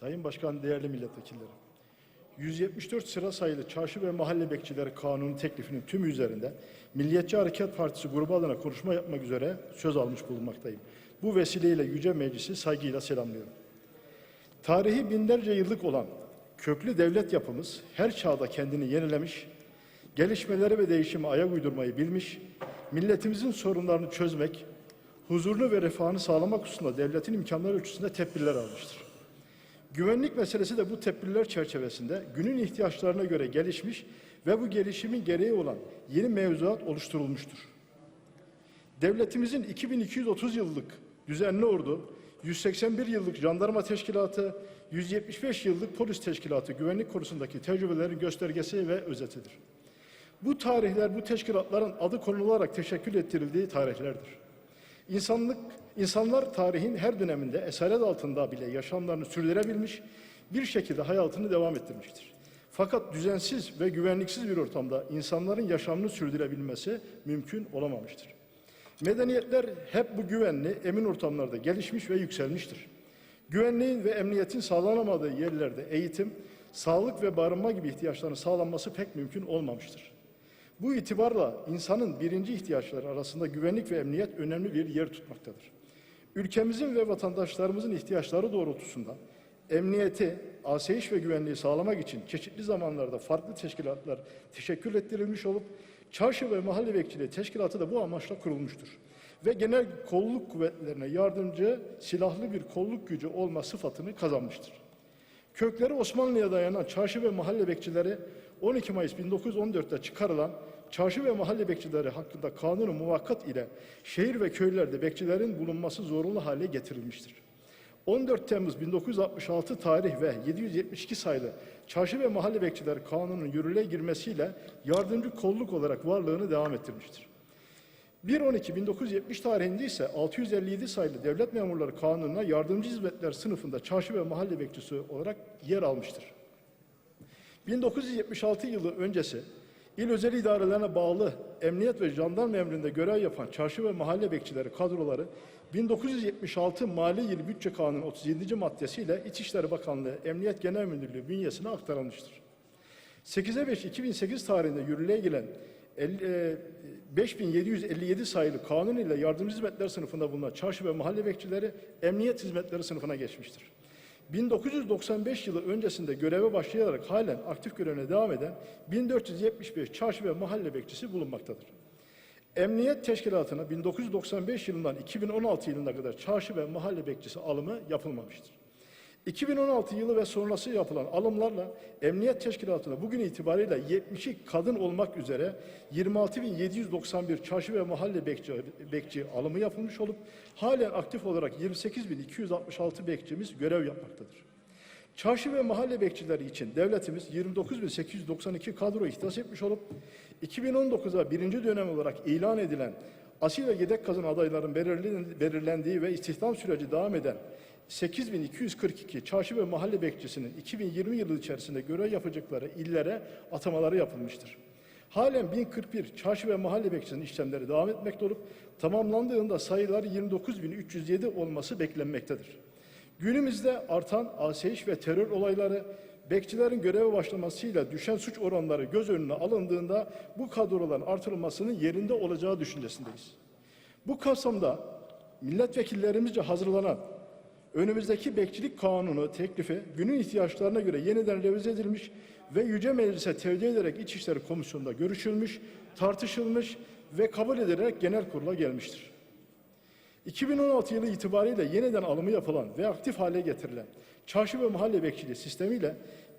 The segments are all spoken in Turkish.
Sayın Başkan, değerli milletvekilleri. 174 sıra sayılı Çarşı ve Mahalle Bekçileri Kanunu teklifinin tümü üzerinde Milliyetçi Hareket Partisi grubu adına konuşma yapmak üzere söz almış bulunmaktayım. Bu vesileyle Yüce Meclisi saygıyla selamlıyorum. Tarihi binlerce yıllık olan köklü devlet yapımız her çağda kendini yenilemiş, gelişmeleri ve değişimi ayak uydurmayı bilmiş, milletimizin sorunlarını çözmek, huzurlu ve refahını sağlamak hususunda devletin imkanları ölçüsünde tedbirler almıştır. Güvenlik meselesi de bu tedbirler çerçevesinde günün ihtiyaçlarına göre gelişmiş ve bu gelişimin gereği olan yeni mevzuat oluşturulmuştur. Devletimizin 2230 yıllık düzenli ordu, 181 yıllık jandarma teşkilatı, 175 yıllık polis teşkilatı güvenlik konusundaki tecrübelerin göstergesi ve özetidir. Bu tarihler bu teşkilatların adı konularak teşekkül ettirildiği tarihlerdir. İnsanlık, insanlar tarihin her döneminde esaret altında bile yaşamlarını sürdürebilmiş, bir şekilde hayatını devam ettirmiştir. Fakat düzensiz ve güvenliksiz bir ortamda insanların yaşamını sürdürebilmesi mümkün olamamıştır. Medeniyetler hep bu güvenli, emin ortamlarda gelişmiş ve yükselmiştir. Güvenliğin ve emniyetin sağlanamadığı yerlerde eğitim, sağlık ve barınma gibi ihtiyaçların sağlanması pek mümkün olmamıştır. Bu itibarla insanın birinci ihtiyaçları arasında güvenlik ve emniyet önemli bir yer tutmaktadır. Ülkemizin ve vatandaşlarımızın ihtiyaçları doğrultusunda emniyeti, asayiş ve güvenliği sağlamak için çeşitli zamanlarda farklı teşkilatlar teşekkül ettirilmiş olup çarşı ve mahalle bekçiliği teşkilatı da bu amaçla kurulmuştur. Ve genel kolluk kuvvetlerine yardımcı silahlı bir kolluk gücü olma sıfatını kazanmıştır. Kökleri Osmanlı'ya dayanan çarşı ve mahalle bekçileri 12 Mayıs 1914'te çıkarılan çarşı ve mahalle bekçileri hakkında kanunu muvakkat ile şehir ve köylerde bekçilerin bulunması zorunlu hale getirilmiştir. 14 Temmuz 1966 tarih ve 772 sayılı Çarşı ve Mahalle Bekçileri Kanunu'nun yürürlüğe girmesiyle yardımcı kolluk olarak varlığını devam ettirmiştir. 1.12.1970 tarihinde ise 657 sayılı Devlet Memurları Kanunu'na yardımcı hizmetler sınıfında çarşı ve mahalle bekçisi olarak yer almıştır. 1976 yılı öncesi il özel idarelerine bağlı emniyet ve jandarma emrinde görev yapan çarşı ve mahalle bekçileri kadroları 1976 Mali Yılı Bütçe Kanunu 37. maddesiyle İçişleri Bakanlığı Emniyet Genel Müdürlüğü bünyesine aktarılmıştır. 8'e 5 2008 tarihinde yürürlüğe giren 50, e, 5757 sayılı kanun ile yardımcı hizmetler sınıfında bulunan çarşı ve mahalle bekçileri emniyet hizmetleri sınıfına geçmiştir. 1995 yılı öncesinde göreve başlayarak halen aktif görevine devam eden 1475 çarşı ve mahalle bekçisi bulunmaktadır. Emniyet Teşkilatı'na 1995 yılından 2016 yılına kadar çarşı ve mahalle bekçisi alımı yapılmamıştır. 2016 yılı ve sonrası yapılan alımlarla Emniyet Teşkilatı'na bugün itibariyle 72 kadın olmak üzere 26.791 çarşı ve mahalle bekçi, bekçi alımı yapılmış olup halen aktif olarak 28.266 bekçimiz görev yapmaktadır. Çarşı ve mahalle bekçileri için devletimiz 29.892 kadro ihtas etmiş olup 2019'a birinci dönem olarak ilan edilen asil ve yedek kazan adayların belirlen- belirlendiği ve istihdam süreci devam eden 8242 çarşı ve mahalle bekçisinin 2020 yılı içerisinde görev yapacakları illere atamaları yapılmıştır. Halen 1041 çarşı ve mahalle bekçisinin işlemleri devam etmekte olup tamamlandığında sayıları 29307 olması beklenmektedir. Günümüzde artan asayiş ve terör olayları, bekçilerin göreve başlamasıyla düşen suç oranları göz önüne alındığında bu kadroların artırılmasının yerinde olacağı düşüncesindeyiz. Bu kapsamda milletvekillerimizce hazırlanan önümüzdeki bekçilik kanunu teklifi günün ihtiyaçlarına göre yeniden revize edilmiş ve Yüce Meclis'e tevdi ederek İçişleri Komisyonu'nda görüşülmüş, tartışılmış ve kabul edilerek genel kurula gelmiştir. 2016 yılı itibariyle yeniden alımı yapılan ve aktif hale getirilen çarşı ve mahalle bekçiliği sistemiyle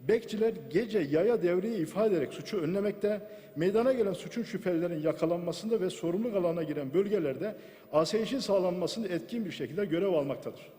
bekçiler gece yaya devreyi ifade ederek suçu önlemekte, meydana gelen suçun şüphelilerin yakalanmasında ve sorumluluk alanına giren bölgelerde asayişin sağlanmasında etkin bir şekilde görev almaktadır.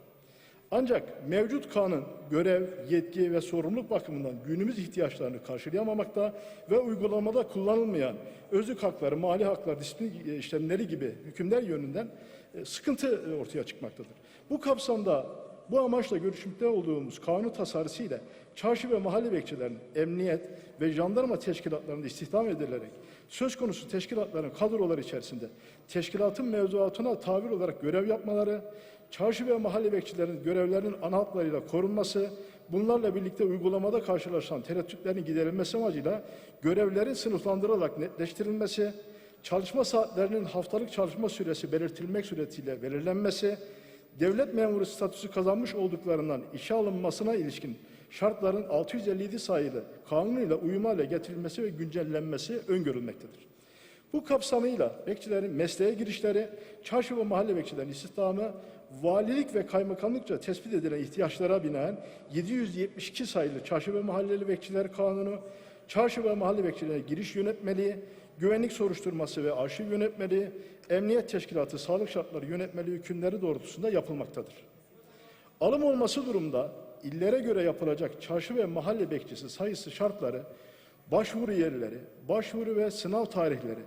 Ancak mevcut kanun görev, yetki ve sorumluluk bakımından günümüz ihtiyaçlarını karşılayamamakta ve uygulamada kullanılmayan özlük hakları, mali haklar, disiplin işlemleri gibi hükümler yönünden e, sıkıntı ortaya çıkmaktadır. Bu kapsamda bu amaçla görüşmekte olduğumuz kanun tasarısı ile çarşı ve mahalle bekçilerinin emniyet ve jandarma teşkilatlarında istihdam edilerek söz konusu teşkilatların kadroları içerisinde teşkilatın mevzuatına tabir olarak görev yapmaları, çarşı ve mahalle bekçilerinin görevlerinin ana hatlarıyla korunması, bunlarla birlikte uygulamada karşılaşılan tereddütlerin giderilmesi amacıyla görevlerin sınıflandırılarak netleştirilmesi, çalışma saatlerinin haftalık çalışma süresi belirtilmek suretiyle belirlenmesi, devlet memuru statüsü kazanmış olduklarından işe alınmasına ilişkin şartların 657 sayılı kanunuyla uyum hale getirilmesi ve güncellenmesi öngörülmektedir. Bu kapsamıyla bekçilerin mesleğe girişleri, çarşı ve mahalle bekçilerin istihdamı, valilik ve kaymakamlıkça tespit edilen ihtiyaçlara binaen 772 sayılı çarşı ve mahalleli bekçiler kanunu, çarşı ve mahalle bekçilerine giriş yönetmeliği, güvenlik soruşturması ve arşiv yönetmeliği, emniyet teşkilatı sağlık şartları yönetmeliği hükümleri doğrultusunda yapılmaktadır. Alım olması durumda illere göre yapılacak çarşı ve mahalle bekçisi sayısı şartları, başvuru yerleri, başvuru ve sınav tarihleri,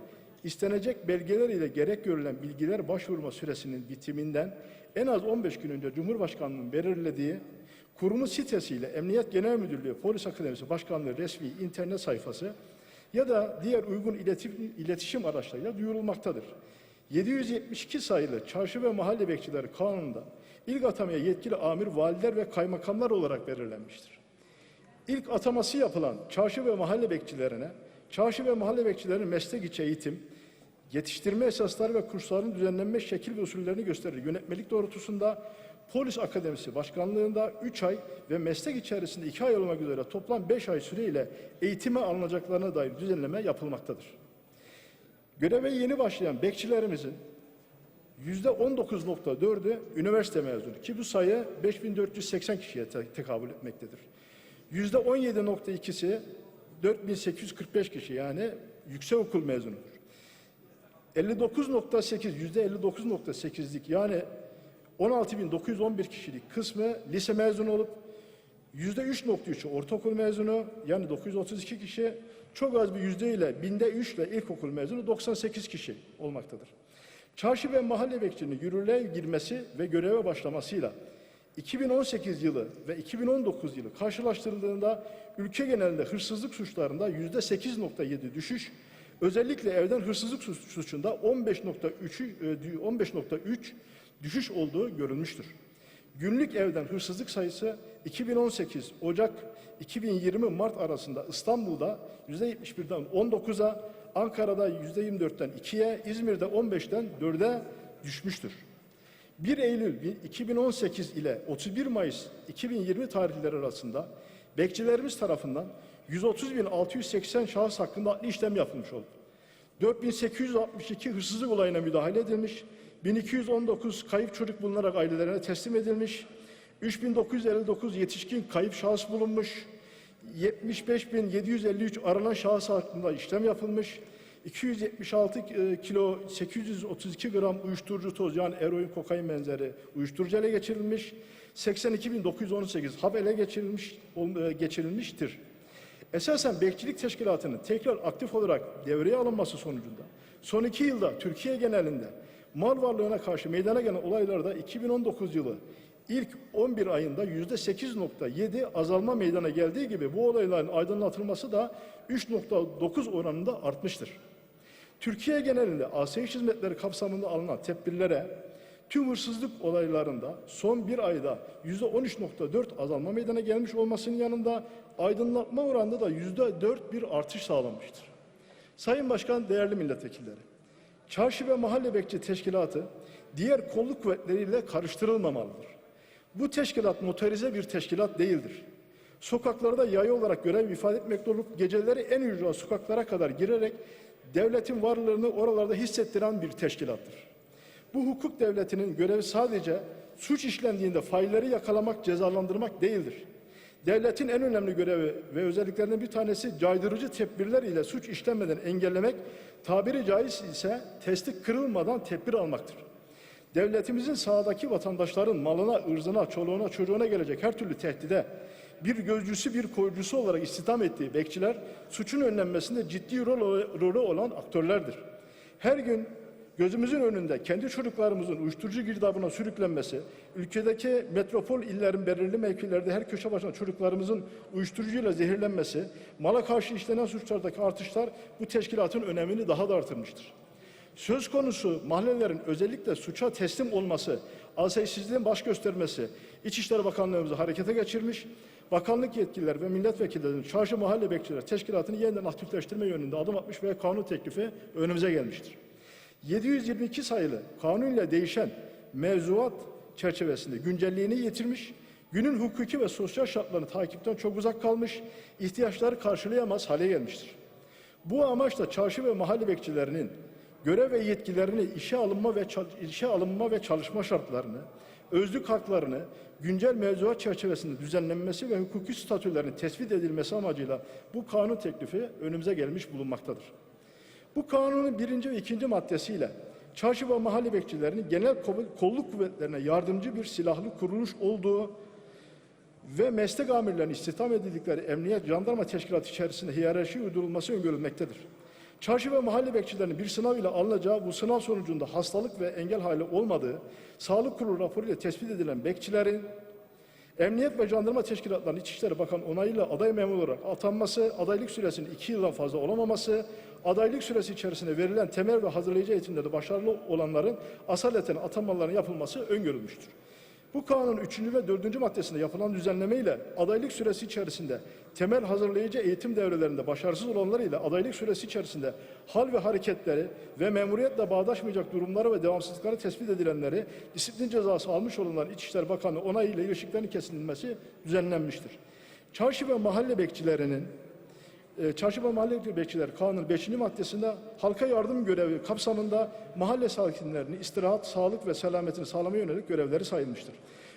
istenecek belgeler ile gerek görülen bilgiler başvurma süresinin bitiminden en az 15 gün önce Cumhurbaşkanlığı'nın belirlediği kurumu sitesiyle Emniyet Genel Müdürlüğü, Polis Akademisi Başkanlığı resmi internet sayfası ya da diğer uygun iletişim, iletişim araçlarıyla duyurulmaktadır. 772 sayılı Çarşı ve Mahalle Bekçileri Kanunu'nda ilk atamaya yetkili amir valiler ve kaymakamlar olarak belirlenmiştir. İlk ataması yapılan çarşı ve mahalle bekçilerine, çarşı ve mahalle bekçilerinin meslek içi eğitim, yetiştirme esasları ve kursların düzenlenme şekil ve usullerini gösterir. Yönetmelik doğrultusunda Polis Akademisi Başkanlığında 3 ay ve meslek içerisinde 2 ay olmak üzere toplam 5 ay süreyle eğitime alınacaklarına dair düzenleme yapılmaktadır. Göreve yeni başlayan bekçilerimizin yüzde 19.4'ü üniversite mezunu ki bu sayı 5480 kişiye te- tekabül etmektedir. Yüzde 17.2'si 4845 kişi yani yüksekokul mezunudur. 59.8 yüzde 59.8'lik yani 16.911 kişilik kısmı lise mezunu olup yüzde 3.3'ü ortaokul mezunu yani 932 kişi çok az bir yüzdeyle binde 3 ile ilkokul mezunu 98 kişi olmaktadır. Çarşı ve mahalle bekçiliğinin yürürlüğe girmesi ve göreve başlamasıyla 2018 yılı ve 2019 yılı karşılaştırıldığında ülke genelinde hırsızlık suçlarında yüzde 8.7 düşüş, özellikle evden hırsızlık suç- suçunda 15.3'ü e, 15.3 düşüş olduğu görülmüştür. Günlük evden hırsızlık sayısı 2018 Ocak 2020 Mart arasında İstanbul'da %71'den 19'a, Ankara'da %24'ten 2'ye, İzmir'de 15'ten 4'e düşmüştür. 1 Eylül 2018 ile 31 Mayıs 2020 tarihleri arasında bekçilerimiz tarafından 130.680 şahıs hakkında adli işlem yapılmış oldu. 4862 hırsızlık olayına müdahale edilmiş, 1219 kayıp çocuk bulunarak ailelerine teslim edilmiş, 3959 yetişkin kayıp şahıs bulunmuş, 75753 aranan şahıs hakkında işlem yapılmış, 276 e, kilo 832 gram uyuşturucu toz yani eroin kokain benzeri uyuşturucu ele geçirilmiş, 82.918 hap ele geçirilmiş, e, geçirilmiştir. Esasen bekçilik teşkilatının tekrar aktif olarak devreye alınması sonucunda son iki yılda Türkiye genelinde mal varlığına karşı meydana gelen olaylarda 2019 yılı ilk 11 ayında yüzde 8.7 azalma meydana geldiği gibi bu olayların aydınlatılması da 3.9 oranında artmıştır. Türkiye genelinde asayiş hizmetleri kapsamında alınan tedbirlere tüm hırsızlık olaylarında son bir ayda yüzde 13.4 azalma meydana gelmiş olmasının yanında aydınlatma oranında da yüzde 4 bir artış sağlanmıştır. Sayın Başkan, değerli milletvekilleri, çarşı ve mahalle bekçi teşkilatı diğer kolluk kuvvetleriyle karıştırılmamalıdır. Bu teşkilat motorize bir teşkilat değildir. Sokaklarda yayı olarak görev ifade etmekte olup geceleri en ücra sokaklara kadar girerek devletin varlığını oralarda hissettiren bir teşkilattır. Bu hukuk devletinin görevi sadece suç işlendiğinde failleri yakalamak, cezalandırmak değildir. Devletin en önemli görevi ve özelliklerinden bir tanesi caydırıcı tedbirler ile suç işlenmeden engellemek, tabiri caiz ise testi kırılmadan tedbir almaktır. Devletimizin sahadaki vatandaşların malına, ırzına, çoluğuna, çocuğuna gelecek her türlü tehdide bir gözcüsü, bir koyucusu olarak istihdam ettiği bekçiler suçun önlenmesinde ciddi rol, rolü olan aktörlerdir. Her gün gözümüzün önünde kendi çocuklarımızın uyuşturucu girdabına sürüklenmesi, ülkedeki metropol illerin belirli mevkilerde her köşe başına çocuklarımızın uyuşturucuyla zehirlenmesi, mala karşı işlenen suçlardaki artışlar bu teşkilatın önemini daha da artırmıştır. Söz konusu mahallelerin özellikle suça teslim olması, asayişsizliğin baş göstermesi, İçişleri Bakanlığımızı harekete geçirmiş, bakanlık yetkilileri ve milletvekillerinin çarşı mahalle bekçileri teşkilatını yeniden aktifleştirme yönünde adım atmış ve kanun teklifi önümüze gelmiştir. 722 sayılı kanun ile değişen mevzuat çerçevesinde güncelliğini yitirmiş, günün hukuki ve sosyal şartlarını takipten çok uzak kalmış, ihtiyaçları karşılayamaz hale gelmiştir. Bu amaçla çarşı ve mahalle bekçilerinin görev ve yetkilerini işe alınma ve işe alınma ve çalışma şartlarını, özlük haklarını güncel mevzuat çerçevesinde düzenlenmesi ve hukuki statülerinin tespit edilmesi amacıyla bu kanun teklifi önümüze gelmiş bulunmaktadır. Bu kanunun birinci ve ikinci maddesiyle çarşı ve mahalle bekçilerinin genel kol- kolluk kuvvetlerine yardımcı bir silahlı kuruluş olduğu ve meslek amirlerinin istihdam edildikleri emniyet jandarma teşkilatı içerisinde hiyerarşi uydurulması öngörülmektedir. Çarşı ve mahalle bekçilerinin bir sınav ile alınacağı bu sınav sonucunda hastalık ve engel hali olmadığı sağlık kurulu raporuyla tespit edilen bekçilerin Emniyet ve Jandarma Teşkilatlarının İçişleri Bakanı onayıyla aday memur olarak atanması, adaylık süresinin iki yıldan fazla olamaması, adaylık süresi içerisinde verilen temel ve hazırlayıcı eğitimlerde başarılı olanların asaleten atanmalarının yapılması öngörülmüştür. Bu kanunun 3. ve 4. maddesinde yapılan düzenleme ile adaylık süresi içerisinde temel hazırlayıcı eğitim devrelerinde başarısız olanlar ile adaylık süresi içerisinde hal ve hareketleri ve memuriyetle bağdaşmayacak durumları ve devamsızlıkları tespit edilenleri disiplin cezası almış olanların İçişleri Bakanlığı onayıyla ilişkilerinin kesilmesi düzenlenmiştir. Çarşı ve mahalle bekçilerinin e, Çarşı ve Mahalle Bekçileri Kanunu 5. maddesinde halka yardım görevi kapsamında mahalle sakinlerinin istirahat, sağlık ve selametini sağlamaya yönelik görevleri sayılmıştır.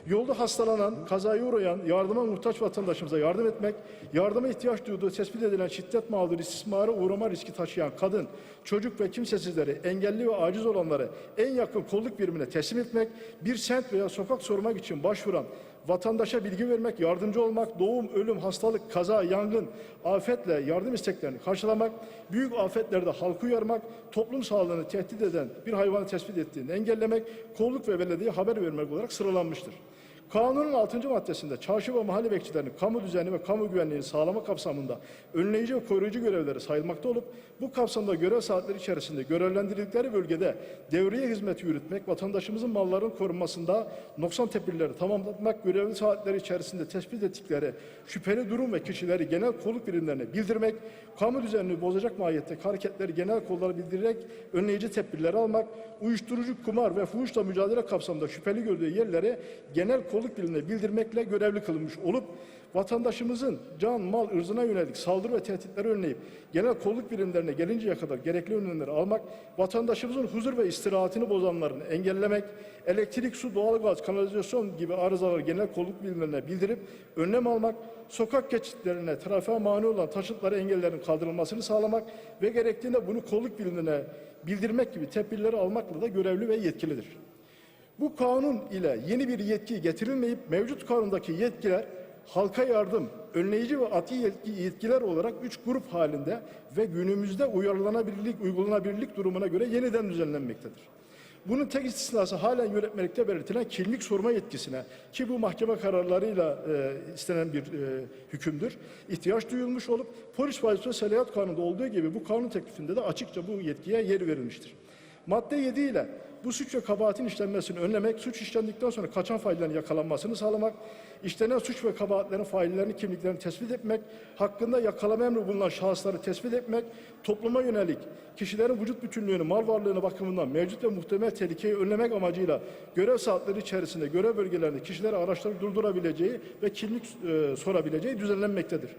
Yolda hastalanan, kazaya uğrayan, yardıma muhtaç vatandaşımıza yardım etmek, yardıma ihtiyaç duyduğu tespit edilen şiddet mağduru istismara uğrama riski taşıyan kadın, çocuk ve kimsesizleri, engelli ve aciz olanları en yakın kolluk birimine teslim etmek, bir sent veya sokak sormak için başvuran, vatandaşa bilgi vermek, yardımcı olmak, doğum, ölüm, hastalık, kaza, yangın, afetle yardım isteklerini karşılamak, büyük afetlerde halkı uyarmak, toplum sağlığını tehdit eden bir hayvanı tespit ettiğini engellemek, kolluk ve belediye haber vermek olarak sıralanmıştır. Kanunun 6. maddesinde çarşı ve mahalle bekçilerinin kamu düzeni ve kamu güvenliğini sağlama kapsamında önleyici ve koruyucu görevleri sayılmakta olup bu kapsamda görev saatleri içerisinde görevlendirildikleri bölgede devriye hizmeti yürütmek, vatandaşımızın mallarının korunmasında noksan tedbirleri tamamlatmak, görevli saatleri içerisinde tespit ettikleri şüpheli durum ve kişileri genel kolluk birimlerine bildirmek, kamu düzenini bozacak mahiyetteki hareketleri genel kollara bildirerek önleyici tedbirleri almak, uyuşturucu, kumar ve fuhuşla mücadele kapsamında şüpheli gördüğü yerleri genel kolluk birimine bildirmekle görevli kılınmış olup vatandaşımızın can, mal, ırzına yönelik saldırı ve tehditleri önleyip genel kolluk birimlerine gelinceye kadar gerekli önlemleri almak, vatandaşımızın huzur ve istirahatini bozanların engellemek, elektrik, su, doğalgaz, kanalizasyon gibi arızaları genel kolluk birimlerine bildirip önlem almak, sokak geçitlerine trafiğe mani olan taşıtları engellerin kaldırılmasını sağlamak ve gerektiğinde bunu kolluk birimlerine bildirmek gibi tedbirleri almakla da görevli ve yetkilidir. Bu kanun ile yeni bir yetki getirilmeyip mevcut kanundaki yetkiler halka yardım, önleyici ve ati yetki, yetkiler olarak üç grup halinde ve günümüzde uyarlanabilirlik, uygulanabilirlik durumuna göre yeniden düzenlenmektedir. Bunun tek istisnası halen yönetmelikte belirtilen kimlik sorma yetkisine ki bu mahkeme kararlarıyla e, istenen bir e, hükümdür. ihtiyaç duyulmuş olup polis vazifesi selahat kanununda olduğu gibi bu kanun teklifinde de açıkça bu yetkiye yer verilmiştir. Madde 7 ile bu suç ve kabahatin işlenmesini önlemek, suç işlendikten sonra kaçan faillerin yakalanmasını sağlamak, işlenen suç ve kabahatlerin faillerini, kimliklerini tespit etmek, hakkında yakalama emri bulunan şahısları tespit etmek, topluma yönelik kişilerin vücut bütünlüğünü, mal varlığını bakımından mevcut ve muhtemel tehlikeyi önlemek amacıyla görev saatleri içerisinde görev bölgelerinde kişileri araçları durdurabileceği ve kimlik e, sorabileceği düzenlenmektedir.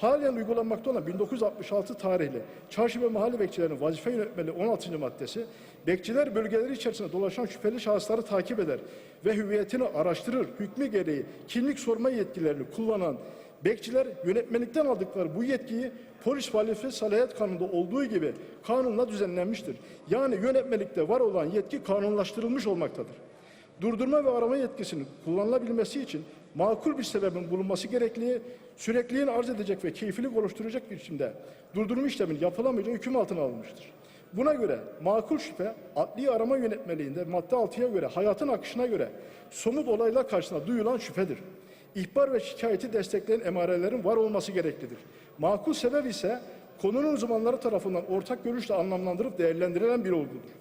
Halen uygulanmakta olan 1966 tarihli çarşı ve mahalle bekçilerinin vazife yönetmeliği 16. maddesi, bekçiler bölgeleri içerisinde dolaşan şüpheli şahısları takip eder ve hüviyetini araştırır, hükmü gereği kimlik sorma yetkilerini kullanan bekçiler yönetmelikten aldıkları bu yetkiyi polis vazifesi salahiyet kanununda olduğu gibi kanunla düzenlenmiştir. Yani yönetmelikte var olan yetki kanunlaştırılmış olmaktadır durdurma ve arama yetkisinin kullanılabilmesi için makul bir sebebin bulunması gerekliği, sürekliliğini arz edecek ve keyfilik oluşturacak biçimde durdurma işleminin yapılamayacağı hüküm altına alınmıştır. Buna göre makul şüphe adli arama yönetmeliğinde madde 6'ya göre hayatın akışına göre somut olaylar karşısında duyulan şüphedir. İhbar ve şikayeti destekleyen emarelerin var olması gereklidir. Makul sebep ise konunun uzmanları tarafından ortak görüşle anlamlandırıp değerlendirilen bir olgudur.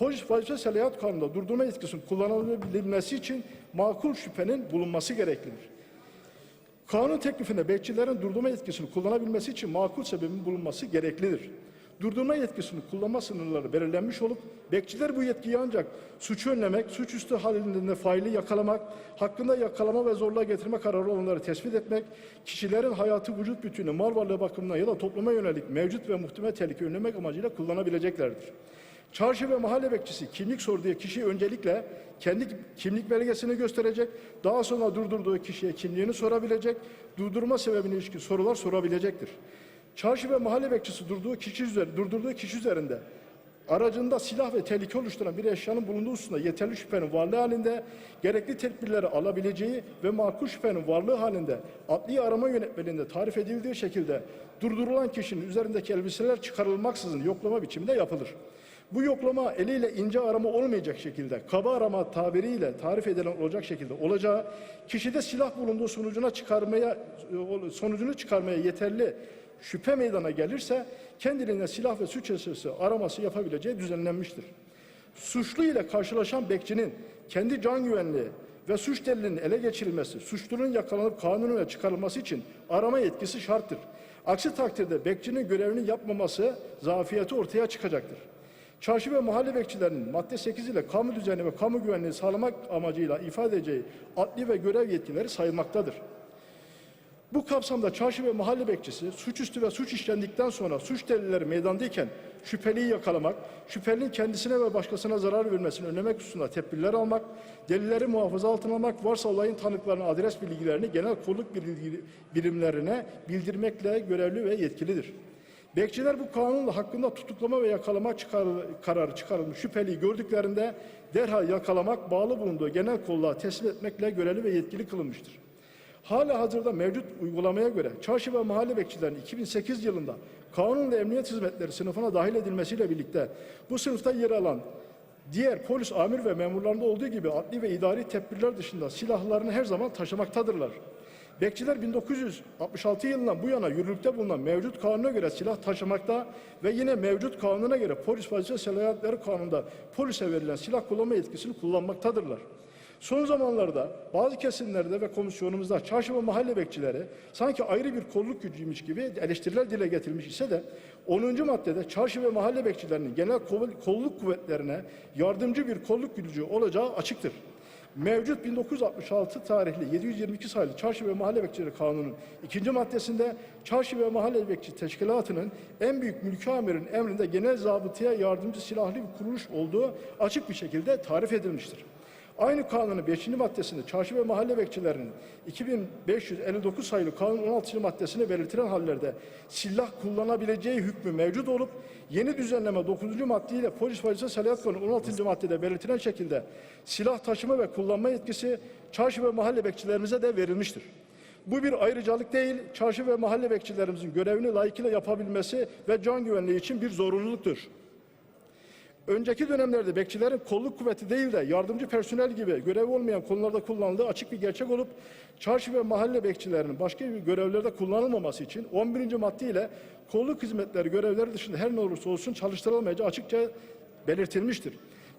Polis vazife selahat kanununda durdurma yetkisinin kullanılabilmesi için makul şüphenin bulunması gereklidir. Kanun teklifinde bekçilerin durdurma yetkisini kullanabilmesi için makul sebebin bulunması gereklidir. Durdurma yetkisini kullanma sınırları belirlenmiş olup bekçiler bu yetkiyi ancak suçu önlemek, suçüstü halinde faili yakalamak, hakkında yakalama ve zorluğa getirme kararı olanları tespit etmek, kişilerin hayatı, vücut bütünü, mal varlığı bakımından ya da topluma yönelik mevcut ve muhtemel tehlike önlemek amacıyla kullanabileceklerdir. Çarşı ve mahalle bekçisi kimlik sorduğu kişi öncelikle kendi kimlik belgesini gösterecek, daha sonra durdurduğu kişiye kimliğini sorabilecek, durdurma sebebine ilişkin sorular sorabilecektir. Çarşı ve mahalle bekçisi durduğu kişi üzerinde, durdurduğu kişi üzerinde aracında silah ve tehlike oluşturan bir eşyanın bulunduğu hususunda yeterli şüphenin varlığı halinde gerekli tedbirleri alabileceği ve makul şüphenin varlığı halinde adli arama yönetmeliğinde tarif edildiği şekilde durdurulan kişinin üzerindeki elbiseler çıkarılmaksızın yoklama biçiminde yapılır. Bu yoklama eliyle ince arama olmayacak şekilde, kaba arama tabiriyle tarif edilen olacak şekilde olacağı, kişide silah bulunduğu sonucuna çıkarmaya sonucunu çıkarmaya yeterli şüphe meydana gelirse kendiliğine silah ve suç esası araması yapabileceği düzenlenmiştir. Suçlu ile karşılaşan bekçinin kendi can güvenliği ve suç delilinin ele geçirilmesi, suçlunun yakalanıp kanununa çıkarılması için arama yetkisi şarttır. Aksi takdirde bekçinin görevini yapmaması zafiyeti ortaya çıkacaktır. Çarşı ve mahalle bekçilerinin madde 8 ile kamu düzeni ve kamu güvenliği sağlamak amacıyla ifade edeceği adli ve görev yetkileri sayılmaktadır. Bu kapsamda çarşı ve mahalle bekçisi suçüstü ve suç işlendikten sonra suç delilleri meydandayken şüpheliyi yakalamak, şüphelinin kendisine ve başkasına zarar vermesini önlemek hususunda tedbirler almak, delilleri muhafaza altına almak, varsa olayın tanıklarının adres bilgilerini genel kolluk birimlerine bildirmekle görevli ve yetkilidir. Bekçiler bu kanunla hakkında tutuklama ve yakalama çıkar, kararı çıkarılmış şüpheliyi gördüklerinde derhal yakalamak, bağlı bulunduğu genel kolluğa teslim etmekle görevli ve yetkili kılınmıştır. Hala hazırda mevcut uygulamaya göre çarşı ve mahalle bekçilerinin 2008 yılında kanun ve emniyet hizmetleri sınıfına dahil edilmesiyle birlikte bu sınıfta yer alan diğer polis amir ve memurlarında olduğu gibi adli ve idari tedbirler dışında silahlarını her zaman taşımaktadırlar. Bekçiler 1966 yılından bu yana yürürlükte bulunan mevcut kanuna göre silah taşımakta ve yine mevcut kanuna göre polis vazife selahiyetleri kanununda polise verilen silah kullanma yetkisini kullanmaktadırlar. Son zamanlarda bazı kesimlerde ve komisyonumuzda çarşı ve mahalle bekçileri sanki ayrı bir kolluk gücüymüş gibi eleştiriler dile getirilmiş ise de 10. maddede çarşı ve mahalle bekçilerinin genel kol- kolluk kuvvetlerine yardımcı bir kolluk gücü olacağı açıktır. Mevcut 1966 tarihli 722 sayılı Çarşı ve Mahalle Bekçileri Kanunu'nun ikinci maddesinde Çarşı ve Mahalle Bekçi Teşkilatı'nın en büyük mülki amirin emrinde genel zabıtaya yardımcı silahlı bir kuruluş olduğu açık bir şekilde tarif edilmiştir. Aynı kanunun 5. maddesinde çarşı ve mahalle bekçilerinin 2559 sayılı kanun 16. maddesine belirtilen hallerde silah kullanabileceği hükmü mevcut olup yeni düzenleme 9. maddeyle polis vazifesi saliyat kanunu 16. maddede belirtilen şekilde silah taşıma ve kullanma yetkisi çarşı ve mahalle bekçilerimize de verilmiştir. Bu bir ayrıcalık değil, çarşı ve mahalle bekçilerimizin görevini layıkıyla yapabilmesi ve can güvenliği için bir zorunluluktur. Önceki dönemlerde bekçilerin kolluk kuvveti değil de yardımcı personel gibi görev olmayan konularda kullanıldığı açık bir gerçek olup çarşı ve mahalle bekçilerinin başka bir görevlerde kullanılmaması için 11. madde ile kolluk hizmetleri görevleri dışında her ne olursa olsun çalıştırılmayacağı açıkça belirtilmiştir.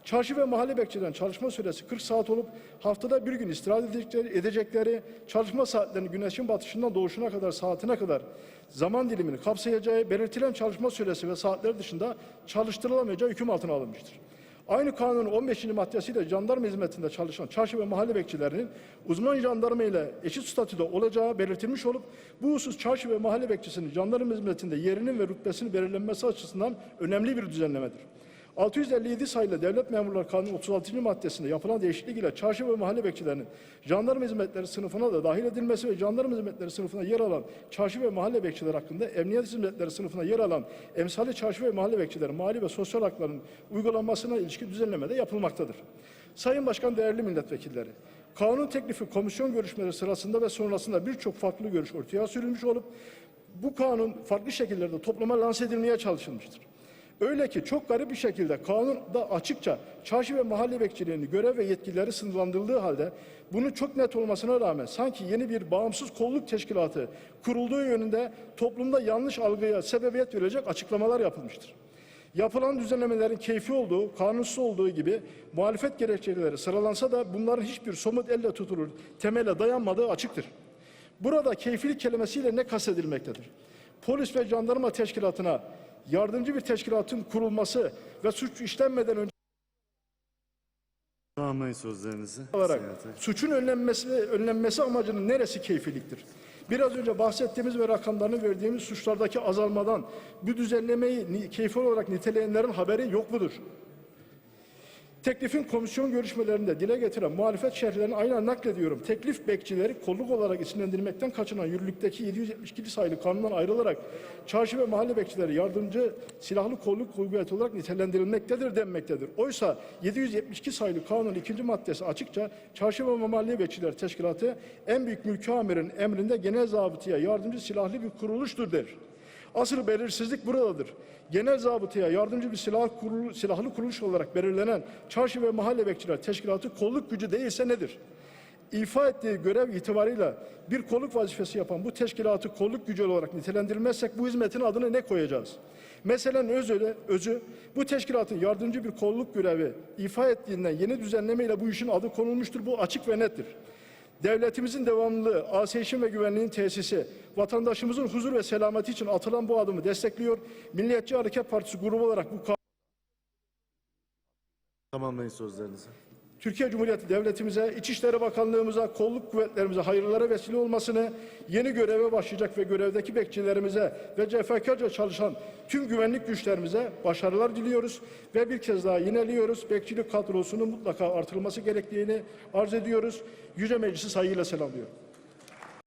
Çarşı ve mahalle bekçilerin çalışma süresi 40 saat olup haftada bir gün istirahat edecekleri, çalışma saatlerini güneşin batışından doğuşuna kadar saatine kadar zaman dilimini kapsayacağı belirtilen çalışma süresi ve saatleri dışında çalıştırılamayacağı hüküm altına alınmıştır. Aynı kanunun 15. maddesiyle jandarma hizmetinde çalışan çarşı ve mahalle bekçilerinin uzman jandarma ile eşit statüde olacağı belirtilmiş olup bu husus çarşı ve mahalle bekçisinin jandarma hizmetinde yerinin ve rütbesinin belirlenmesi açısından önemli bir düzenlemedir. 657 sayılı Devlet Memurları Kanunu 36. maddesinde yapılan değişiklik ile çarşı ve mahalle bekçilerinin jandarma hizmetleri sınıfına da dahil edilmesi ve jandarma hizmetleri sınıfına yer alan çarşı ve mahalle bekçileri hakkında emniyet hizmetleri sınıfına yer alan emsali çarşı ve mahalle bekçileri mali ve sosyal hakların uygulanmasına ilişkin düzenleme de yapılmaktadır. Sayın Başkan, değerli milletvekilleri, kanun teklifi komisyon görüşmeleri sırasında ve sonrasında birçok farklı görüş ortaya sürülmüş olup bu kanun farklı şekillerde topluma lanse edilmeye çalışılmıştır. Öyle ki çok garip bir şekilde kanunda açıkça çarşı ve mahalle bekçiliğini görev ve yetkileri sınırlandırıldığı halde bunun çok net olmasına rağmen sanki yeni bir bağımsız kolluk teşkilatı kurulduğu yönünde toplumda yanlış algıya sebebiyet verecek açıklamalar yapılmıştır. Yapılan düzenlemelerin keyfi olduğu, kanunsuz olduğu gibi muhalefet gerekçeleri sıralansa da bunların hiçbir somut elle tutulur temele dayanmadığı açıktır. Burada keyfilik kelimesiyle ne kastedilmektedir? Polis ve jandarma teşkilatına yardımcı bir teşkilatın kurulması ve suç işlenmeden önce Tamamlayın sözlerinizi. olarak suçun önlenmesi önlenmesi amacının neresi keyfiliktir? Biraz önce bahsettiğimiz ve rakamlarını verdiğimiz suçlardaki azalmadan bu düzenlemeyi ni- keyfi olarak niteleyenlerin haberi yok mudur? Teklifin komisyon görüşmelerinde dile getiren muhalefet şerhlerini aynen naklediyorum. Teklif bekçileri kolluk olarak isimlendirmekten kaçınan yürürlükteki 772 sayılı kanundan ayrılarak çarşı ve mahalle bekçileri yardımcı silahlı kolluk kuvveti olarak nitelendirilmektedir denmektedir. Oysa 772 sayılı kanunun ikinci maddesi açıkça çarşı ve mahalle bekçileri teşkilatı en büyük mülki amirin emrinde genel zabıtaya yardımcı silahlı bir kuruluştur der. Asıl belirsizlik buradadır. Genel zabıtaya yardımcı bir silah kurulu, silahlı kuruluş olarak belirlenen çarşı ve mahalle bekçiler teşkilatı kolluk gücü değilse nedir? İfa ettiği görev itibarıyla bir kolluk vazifesi yapan bu teşkilatı kolluk gücü olarak nitelendirmezsek bu hizmetin adını ne koyacağız? Meselen özü, özü bu teşkilatın yardımcı bir kolluk görevi ifa ettiğinden yeni düzenlemeyle bu işin adı konulmuştur. Bu açık ve nettir. Devletimizin devamlılığı, asayişin ve güvenliğin tesisi, vatandaşımızın huzur ve selameti için atılan bu adımı destekliyor. Milliyetçi Hareket Partisi grubu olarak bu Tamamlayın sözlerinizi. Türkiye Cumhuriyeti Devletimize, İçişleri Bakanlığımıza, kolluk kuvvetlerimize hayırlara vesile olmasını, yeni göreve başlayacak ve görevdeki bekçilerimize ve cefekarca çalışan tüm güvenlik güçlerimize başarılar diliyoruz ve bir kez daha yineliyoruz. Bekçilik kadrosunun mutlaka artırılması gerektiğini arz ediyoruz. Yüce Meclisi saygıyla selamlıyorum.